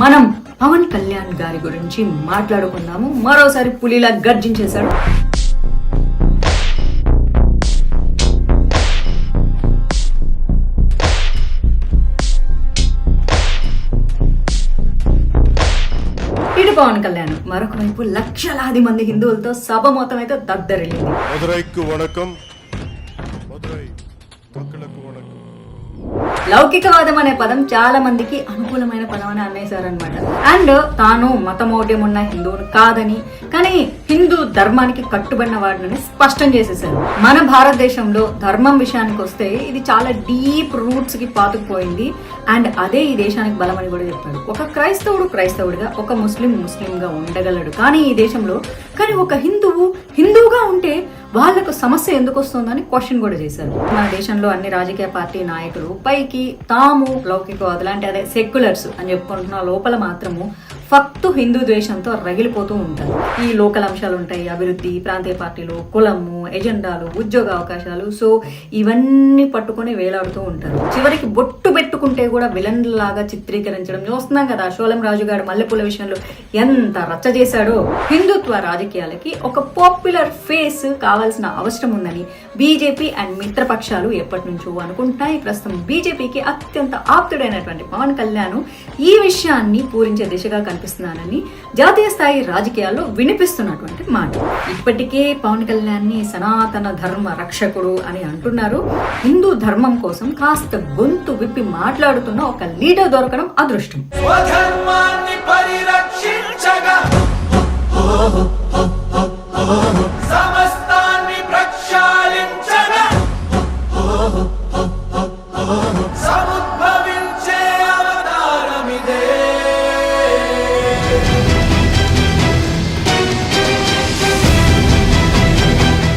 మనం పవన్ కళ్యాణ్ గారి గురించి మాట్లాడుకున్నాము మరోసారి పులిలా గర్జించేశాడు పవన్ కళ్యాణ్ మరొక వైపు లక్షలాది మంది హిందువులతో సభ మొత్తం అయితే దద్దరిల్లింది. వణకం వణకం. లౌకికవాదం అనే పదం చాలా మందికి అనుకూలమైన పదం అని అన్నేశారనమాట అండ్ తాను మతమౌఢ్యం ఉన్న హిందువును కాదని కానీ హిందూ ధర్మానికి కట్టుబడిన వాడిని స్పష్టం చేసేసారు మన భారతదేశంలో ధర్మం విషయానికి వస్తే ఇది చాలా డీప్ రూట్స్కి పాతుకుపోయింది. అండ్ అదే ఈ దేశానికి బలమని కూడా చెప్పాడు ఒక క్రైస్తవుడు క్రైస్తవుడిగా ఒక ముస్లిం ముస్లింగా ఉండగలడు. కానీ ఈ దేశంలో కానీ ఒక హిందువు హిందువుగా ఉంటే వాళ్ళకు సమస్య ఎందుకు వస్తుందని క్వశ్చన్ కూడా చేశారు. మన దేశంలో అన్ని రాజకీయ పార్టీ నాయకులు పైకి తాము లౌకికవాదులు అంటే అదే సెక్యులర్స్ అని చెప్పుకుంటున్న లోపల మాత్రము ఫక్తు హిందూ ద్వేషంతో రగిలిపోతూ ఉంటారు. ఈ లోకల్ అంశాలు ఉంటాయి అభివృద్ధి ప్రాంతీయ పార్టీలు కులము ఎజెండాలు ఉద్యోగ అవకాశాలు. సో ఇవన్నీ పట్టుకొని వేలాడుతూ ఉంటారు. చివరికి బొట్టు పెట్టుకుంటే కూడా విలన్ లాగా చిత్రీకరించడం చూస్తున్నాం కదా షోలం రాజు గారు మల్లెపూల విషయంలో ఎంత రచ్చ చేశాడో. హిందుత్వ రాజకీయాలకి ఒక పాపులర్ ఫేస్ కావాల్సిన అవసరం ఉందని బీజేపీ అండ్ మిత్రపక్షాలు ఎప్పటి నుంచో అనుకుంటున్నాయి. ప్రస్తుతం బీజేపీకి అత్యంత ఆప్తుడైనటువంటి పవన్ కళ్యాణ్ ఈ విషయాన్ని పూరించే దిశగా కనిపిస్తున్నానని జాతీయ స్థాయి రాజకీయాల్లో వినిపిస్తున్నటువంటి మాట. ఇప్పటికే పవన్ కళ్యాణ్ని సనాతన ధర్మ రక్షకుడు అని అంటున్నారు. హిందూ ధర్మం కోసం కాస్త గొంతు విప్పి మాట్లాడుతున్న ఒక లీడర్ దొరకడం అదృష్టం.